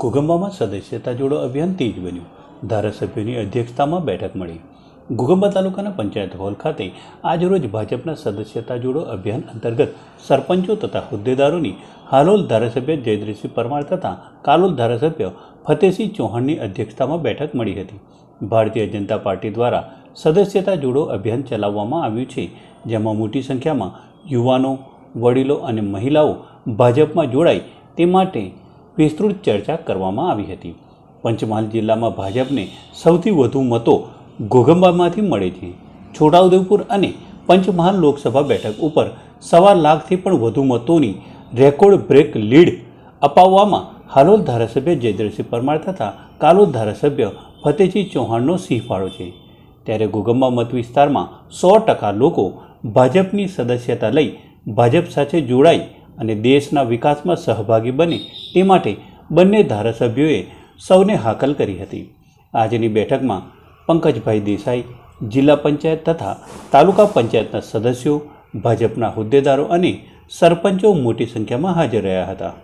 ઘુગંબામાં સદસ્યતા જોડો અભિયાન તેજ બન્યું. ધારાસભ્યોની અધ્યક્ષતામાં બેઠક મળી. ઘુગંબા તાલુકાના પંચાયત હોલ ખાતે આજરોજ ભાજપના સદસ્યતા જોડો અભિયાન અંતર્ગત સરપંચો તથા હોદ્દેદારોની હાલોલ ધારાસભ્ય જયદ્રસિંહ પરમાર તથા કાલોલ ધારાસભ્ય ફતેહસિંહ ચૌહાણની અધ્યક્ષતામાં બેઠક મળી હતી. ભારતીય જનતા પાર્ટી દ્વારા સદસ્યતા જોડો અભિયાન ચલાવવામાં આવ્યું છે, જેમાં મોટી સંખ્યામાં યુવાનો, વડીલો અને મહિલાઓ ભાજપમાં જોડાય તે માટે વિસ્તૃત ચર્ચા કરવામાં આવી હતી. પંચમહાલ જિલ્લામાં ભાજપને સૌથી વધુ મતો ઘોઘંબામાંથી મળે છે. છોટાઉદેપુર અને પંચમહાલ લોકસભા બેઠક ઉપર સવા લાખથી પણ વધુ મતોની રેકોર્ડ બ્રેક લીડ અપાવવામાં હાલોલ ધારાસભ્ય જયદ્રસિંહ પરમાર તથા કાલોલ ધારાસભ્ય ફતેહસિંહ ચૌહાણનો સિંહ ફાળો છે. ત્યારે ઘોઘંબા મત વિસ્તારમાં સો ટકા લોકો ભાજપની સદસ્યતા લઈ ભાજપ સાથે જોડાઈ અને દેશના વિકાસમાં સહભાગી બને તે માટે બંને ધારાસભ્યોએ સૌને હાકલ કરી હતી. આજની બેઠકમાં પંકજભાઈ દેસાઈ, જિલ્લા પંચાયત તથા તાલુકા પંચાયતના સદસ્યો, ભાજપના હોદ્દેદારો અને સરપંચો મોટી સંખ્યામાં હાજર રહ્યા હતા.